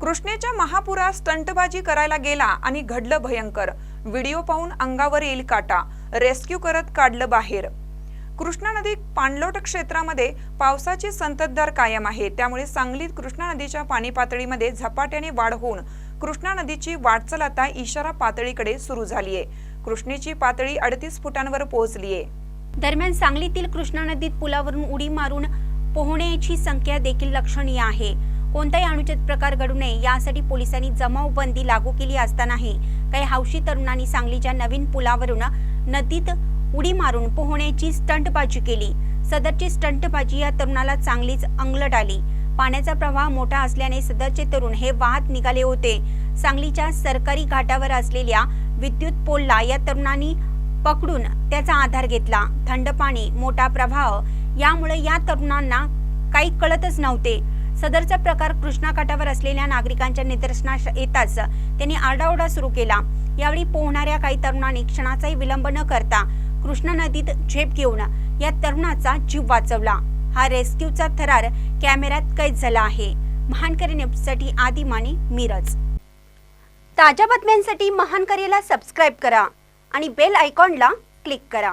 कृष्णेच्या महापुरात स्टंटबाजी करायला गेला आणि घडलं भयंकर. व्हिडिओ पाहून अंगावर येईल काटा. रेस्क्यू करत काढलं बाहेर. कृष्णा नदी पाणलोट क्षेत्रामध्ये पावसाची संततधार कायम आहे. त्यामुळे सांगलीत कृष्णा नदीच्या पाणी पातळीमध्ये झपाट्याने वाढ होऊन कृष्णा नदीची वाटचाल आता इशारा पातळीकडे सुरू झाली आहे कृष्णेची पातळी अडतीस फुटांवर पोहोचली आहे दरम्यान सांगलीतील कृष्णा नदीत पुलावरून उडी मारून पोहण्याची संख्या देखील लक्षणीय आहे. कोणताही अनुचित प्रकार घडू नये यासाठी पोलिसांनी जमावबंदी लागू केली असतानाही काही हौशी तरुणांनी सांगलीच्या नवीन पुलावरून नदीत उडी मारून पोहण्याची स्टंटबाजी केली. सदरची स्टंटबाजी या तरुणाला चांगलीच अंगलट आली. पाण्याचा प्रवाह मोठा असल्याने सदरचे तरुण हे वाहत निघाले होते. सांगलीच्या सरकारी घाटावर असलेल्या विद्युत पोलला या तरुणांनी पकडून त्याचा आधार घेतला. थंड पाणी मोठा प्रवाह यामुळे या तरुणांना काही कळतच नव्हते. सदरचा प्रकार कृष्णा काठावर असलेल्या नागरिकांच्या निदर्शनास येताच त्यांनी आरडाओरडा सुरू केला. यावेळी पोहणाऱ्या काही तरुणांनी क्षणाचाही विलंब न करता कृष्णा नदीत झेप घेऊन या तरुणाचा जीव वाचवला. हा रेस्क्यूचा थरार कॅमेऱ्यात कैद झाला आहे. महानकरी न्यूजसाठी आदिमानी मिरज. ताज्या बातम्यांसाठी महानकरीला सबस्क्राईब करा आणि बेल आयकॉनला क्लिक करा.